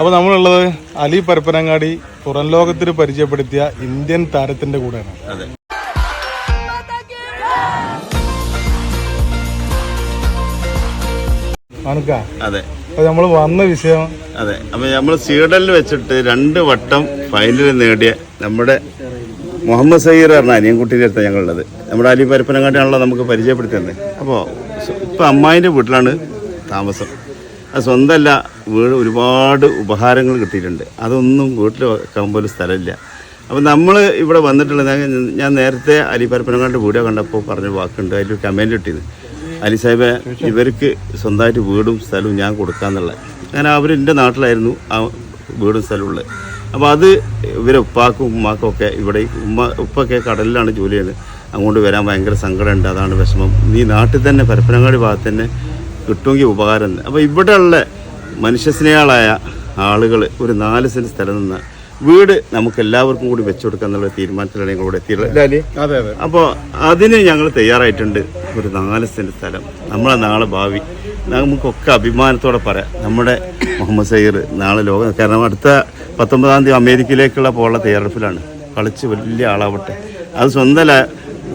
അപ്പോൾ നമ്മളുള്ളത് അലി പരപ്പനങ്ങാടി പുറം ലോകത്തിന് പരിചയപ്പെടുത്തിയ ഇന്ത്യൻ താരത്തിന്റെ കൂടെയാണ്. അതെ. നമ്മൾ വന്ന വിഷയം അതെ. അപ്പൊ നമ്മൾ സ്വീഡനിൽ വെച്ചിട്ട് രണ്ട് വട്ടം ഫൈനൽ നേടിയ നമ്മുടെ മുഹമ്മദ് സയ്യർ പറഞ്ഞ അനിയൻകുട്ടിയുടെ അടുത്ത് ഞങ്ങളുള്ളത്. നമ്മുടെ അലി പരപ്പനങ്ങാട്ടിയാണല്ലോ നമുക്ക് പരിചയപ്പെടുത്തുന്നത് അപ്പോൾ ഇപ്പം അമ്മായിന്റെ വീട്ടിലാണ് താമസം. അത് സ്വന്തമല്ല വീട് ഒരുപാട് ഉപഹാരങ്ങൾ കിട്ടിയിട്ടുണ്ട്. അതൊന്നും വീട്ടിൽ വെക്കാൻ പോലും സ്ഥലമില്ല. അപ്പം നമ്മൾ ഇവിടെ വന്നിട്ടുള്ള ഞാൻ- നേരത്തെ അലി പരപ്പനങ്ങാട്ട് വീഡിയോ കണ്ടപ്പോൾ പറഞ്ഞ വാക്കുണ്ട്. അതിൽ കമന്റ് കിട്ടിയത് അലി സാഹിബെ ഇവർക്ക് സ്വന്തമായിട്ട് വീടും സ്ഥലവും ഞാൻ കൊടുക്കാന്നുള്ള അങ്ങനെ അവർ എന്റെ നാട്ടിലായിരുന്നു ആ വീടും സ്ഥലവും ഉള്ളത്. അപ്പോൾ അത് ഇവരെ ഉപ്പാക്കും ഉമ്മാക്കും ഒക്കെ ഇവിടെ ഉമ്മ ഉപ്പൊക്കെ കടലിലാണ് ജോലി ചെയ്യുന്നത്. അങ്ങോട്ട് വരാൻ ഭയങ്കര സങ്കടമുണ്ട്. അതാണ് വിഷമം. നീ നാട്ടിൽ തന്നെ പരപ്പനങ്ങാടി ഭാഗത്ത് തന്നെ കിട്ടുമെങ്കിൽ ഉപകാരം അപ്പോൾ ഇവിടെയുള്ള മനുഷ്യസ്നേഹികളായ ആളുകൾ ഒരു നാല് സെന്റ് സ്ഥലം നിന്ന് വീട് നമുക്ക് എല്ലാവർക്കും കൂടി വെച്ചുകൊടുക്കുക എന്നുള്ള തീരുമാനത്തിലാണ് ഞങ്ങൾ ഇവിടെ എത്തിയിട്ടുള്ളത് അതെ അതെ. അപ്പോൾ അതിന് ഞങ്ങൾ തയ്യാറായിട്ടുണ്ട് ഒരു നാല് സെന്റ് സ്ഥലം. നമ്മളെ നാളെ ഭാവി. നമുക്കൊക്കെ അഭിമാനത്തോടെ പറയാം. നമ്മുടെ മുഹമ്മദ് സയ്യർ നാളെ ലോകം കാരണം അടുത്ത പത്തൊമ്പതാം തീയതി അമേരിക്കയിലേക്കുള്ള പോകാനുള്ള തയ്യാറെടുപ്പിലാണ്. കളിച്ച് വലിയ ആളാവട്ടെ. അത് സ്വന്തമല്ല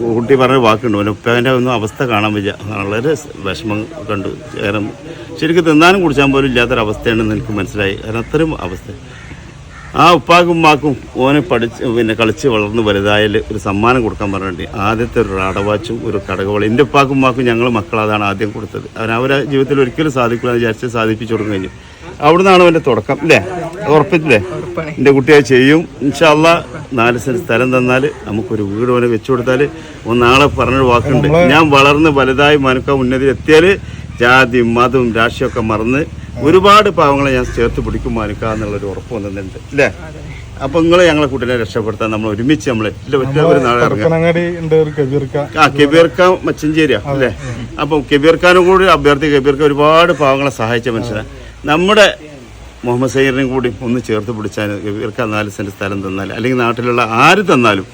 കുട്ടി പറഞ്ഞ വാക്കുണ്ട്. ഉപ്പേന്റെ ഒന്നും അവസ്ഥ കാണാൻ വയ്യ. വളരെ വിഷമം കണ്ടു. കാരണം ശരിക്കും തിന്നാനും കുടിച്ചാൽ പോലും ഇല്ലാത്തൊരവസ്ഥയാണെന്ന് എനിക്ക് മനസ്സിലായി. കാരണം അത്രയും അവസ്ഥ. ആ ഉപ്പാക്കും ഉമ്മാക്കും ഓനെ പഠിച്ച് പിന്നെ കളിച്ച് വളർന്ന് വലുതായാൽ ഒരു സമ്മാനം കൊടുക്കാൻ പറഞ്ഞിട്ടുണ്ട്. ആദ്യത്തെ ഒരു റാടവാച്ചും ഒരു കടകവളി. എന്റെ ഉപ്പാക്കും ഉമ്മാക്കും ഞങ്ങൾ മക്കൾ അതാണ് ആദ്യം കൊടുത്തത്. അവൻ അവരെ ജീവിതത്തിൽ ഒരിക്കലും സാധിക്കില്ല വിചാരിച്ച് സാധിപ്പിച്ചു കൊടുക്കും കഴിഞ്ഞു അവിടുന്നാണ് അവന്റെ തുടക്കം അല്ലേ അത് ഉറപ്പിച്ചില്ലേ എന്റെ കുട്ടിയെ ചെയ്യും. ഇൻഷാല്ല നാല് സെന്റ് സ്ഥലം തന്നാൽ നമുക്കൊരു വീട് അവനെ വെച്ചു കൊടുത്താൽ ഒന്നാളെ നാളെ പറഞ്ഞൊരു വാക്കുണ്ട്. ഞാൻ വളർന്ന് വലുതായി മനുക്ക ഉന്നതി എത്തിയാൽ ജാതി മതവും രാഷ്ട്രീയമൊക്കെ മറന്ന് ഒരുപാട് പാവങ്ങളെ ഞാൻ ചേർത്ത് പിടിക്കും മനുക്ക എന്നുള്ളൊരു ഉറപ്പ് വന്നിട്ടുണ്ട് അല്ലേ അപ്പൊ നിങ്ങൾ ഞങ്ങളെ കുട്ടിനെ രക്ഷപ്പെടുത്താൻ നമ്മൾ ഒരുമിച്ച് കെബീർക്കാൻ ഒരു നാളെ ഇറങ്ങാം. ആ മച്ചഞ്ചേരിയാ അല്ലേ അപ്പം കെബീർക്കാനും കൂടി അഭ്യർത്ഥി കെബീർക്ക ഒരുപാട് പാവങ്ങളെ സഹായിച്ച മനുഷ്യനാണ് നമ്മുടെ മുഹമ്മദ് സയ്യറിനെയും കൂടി ഒന്ന് ചേർത്ത് പിടിച്ചാൽ ഇവർക്ക് നാല് സെന്റ് സ്ഥലം തന്നാൽ അല്ലെങ്കിൽ നാട്ടിലുള്ള ആര് തന്നാലും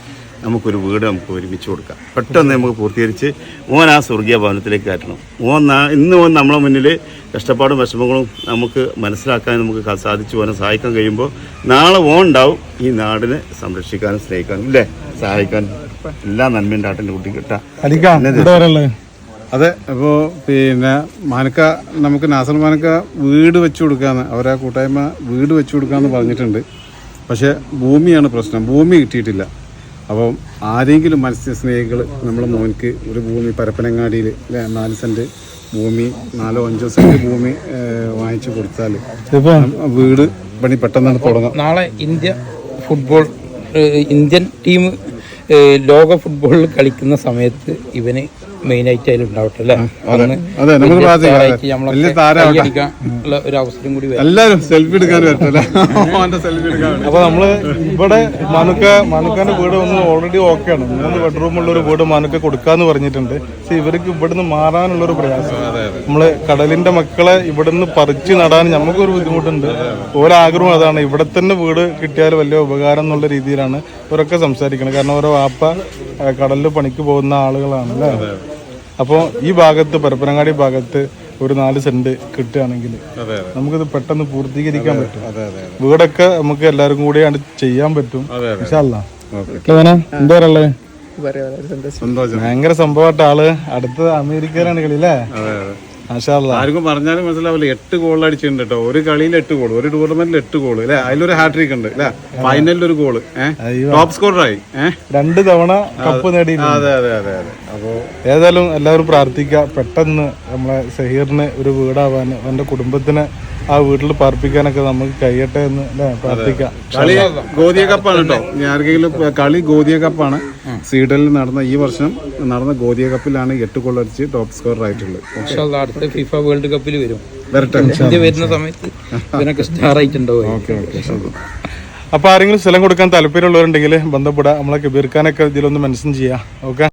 നമുക്കൊരു വീട് നമുക്ക് ഒരുമിച്ച് കൊടുക്കാം. പെട്ടെന്ന് നമുക്ക് പൂർത്തീകരിച്ച് ഓൻ ആ സ്വർഗീയ ഭവനത്തിലേക്ക് കയറ്റണം. ഓൻ ഇന്ന് ഓൻ നമ്മളെ മുന്നിൽ കഷ്ടപ്പാടും വിഷമങ്ങളും നമുക്ക് മനസ്സിലാക്കാൻ നമുക്ക് സാധിച്ചു. ഓനെ സഹായിക്കാൻ കഴിയുമ്പോൾ നാളെ ഓൻ ഉണ്ടാവും ഈ നാടിനെ സംരക്ഷിക്കാനും സ്നേഹിക്കാനും ഇല്ലേ? സഹായിക്കാനും എല്ലാ നന്മയും നാട്ടിന്റെ കുട്ടി. കിട്ടാം അതെ അപ്പോൾ പിന്നെ മാനക്ക നമുക്ക് നാസർ മാനക്ക വീട് വെച്ചു കൊടുക്കാന്ന് അവരെ കൂട്ടായ്മ വീട് വെച്ചു കൊടുക്കാന്ന് പറഞ്ഞിട്ടുണ്ട്. പക്ഷേ ഭൂമിയാണ് പ്രശ്നം ഭൂമി കിട്ടിയിട്ടില്ല. അപ്പം ആരെങ്കിലും മത്സ്യ സ്നേഹികൾ നമ്മളെ മോനിക്ക് ഒരു ഭൂമി പരപ്പനങ്ങാടിയിൽ നാല് സെന്റ് ഭൂമി നാലോ അഞ്ചോ സെന്റ് ഭൂമി വാങ്ങിച്ചു കൊടുത്താൽ ഇപ്പം വീട് പണി പെട്ടെന്നാണ് തുടങ്ങാം. നാളെ ഇന്ത്യ ഫുട്ബോൾ ഇന്ത്യൻ ടീം ലോക ഫുട്ബോളിൽ കളിക്കുന്ന സമയത്ത് ഇവന് മെയിൻ ആയിട്ട് അതിൽ ഉണ്ടാവട്ടെ അല്ലേ? ഉള്ള ഒരു അവസരം കൂടി വരും. എല്ലാവരും സെൽഫി എടുക്കാൻ. അപ്പൊ നമ്മൾ ഇവിടെ മനുക്ക മനുക്കാന്റെ വീട് ഒന്ന് ഓൾറെഡി ഓക്കെയാണ് മൂന്ന് ബെഡ്റൂം ഉള്ള ഒരു വീട് മനുക്ക കൊടുക്കാന്ന് പറഞ്ഞിട്ടുണ്ട്. പക്ഷെ ഇവർക്ക് ഇവിടുന്ന് മാറാനുള്ള ഒരു പ്രയാസം നമ്മൾ കടലിന്റെ മക്കളെ ഇവിടുന്ന് പറിച്ച് നടാൻ നമുക്കൊരു ബുദ്ധിമുട്ടുണ്ട്. ഓരോ ആഗ്രഹം അതാണ്. ഇവിടെ തന്നെ വീട് കിട്ടിയാൽ വലിയ ഉപകാരം എന്നുള്ള രീതിയിലാണ് ഇവരൊക്കെ സംസാരിക്കുന്നത് കാരണം ഓരോ വാപ്പ കടലിൽ പണിക്ക് പോകുന്ന ആളുകളാണ് അല്ലേ? അപ്പോൾ ഈ ഭാഗത്ത് പരപ്പനങ്ങാടി ഭാഗത്ത് ഒരു നാല് സെന്റ് കിട്ടുകയാണെങ്കിൽ നമുക്കിത് പെട്ടെന്ന് പൂർത്തീകരിക്കാൻ പറ്റും. വീടൊക്കെ നമുക്ക് എല്ലാവരും കൂടിയാണ് ചെയ്യാൻ പറ്റും. എന്താ പറയുള്ളത് ഭയങ്കര സംഭവമായിട്ട് ആൾ. അടുത്ത അമേരിക്കയിലാണ് കളി അല്ലേ. ആർക്കും പറഞ്ഞാലും മനസ്സിലാവില്ല. എട്ട് ഗോൾ അടിച്ചിട്ടുണ്ട് കേട്ടോ ഒരു കളിയിൽ എട്ട് ഗോൾ ഒരു ടൂർണമെന്റിൽ എട്ട് ഗോൾ അല്ലെ? അതിലൊരു ഹാട്രിക് ഉണ്ട് അല്ലെ? ഫൈനലിൽ ഒരു ഗോൾ ടോപ്പ് സ്കോറായി രണ്ട് തവണ കപ്പ് നേടി അതെ അതെ അതെ അതെ. അപ്പോ ഏതായാലും എല്ലാവരും പ്രാർത്ഥിക്കുക. പെട്ടെന്ന് നമ്മളെ സഹീറിന് ഒരു വീടാവാൻ അവന്റെ കുടുംബത്തിന് ആ വീട്ടിൽ പാർപ്പിക്കാനൊക്കെ നമുക്ക് കഴിയട്ടെ എന്ന് പ്രാർത്ഥിക്കാം. കളി ഗോതിയ കപ്പാണ് കേട്ടോ ഞാൻ ആർക്കെങ്കിലും കളി ഗോതിയ കപ്പാണ് സ്വീഡനിൽ നടന്ന ഈ വർഷം നടന്ന ഗോതിയ കപ്പിലാണ് എട്ട് ഗോൾ അടിച്ച് ടോപ്പ് സ്കോറർ ആയിട്ടുള്ളത് അടുത്ത ഫിഫ വേൾഡ് കപ്പിൽ വരും. ഇന്ത്യ വരുന്ന സമയത്ത് ഇവനൊക്കെ സ്റ്റാർ ആയിട്ടുണ്ടാവും ഓക്കെ ഓക്കെ അപ്പൊ ആരെങ്കിലും സ്ഥലം കൊടുക്കാൻ താല്പര്യമുള്ളവരുണ്ടെങ്കിൽ ബന്ധപ്പെടാം നമ്മളെ കബീർഖാനൊക്കെ ഇതിലൊന്ന് മെൻഷൻ ചെയ്യാം. ഓക്കെ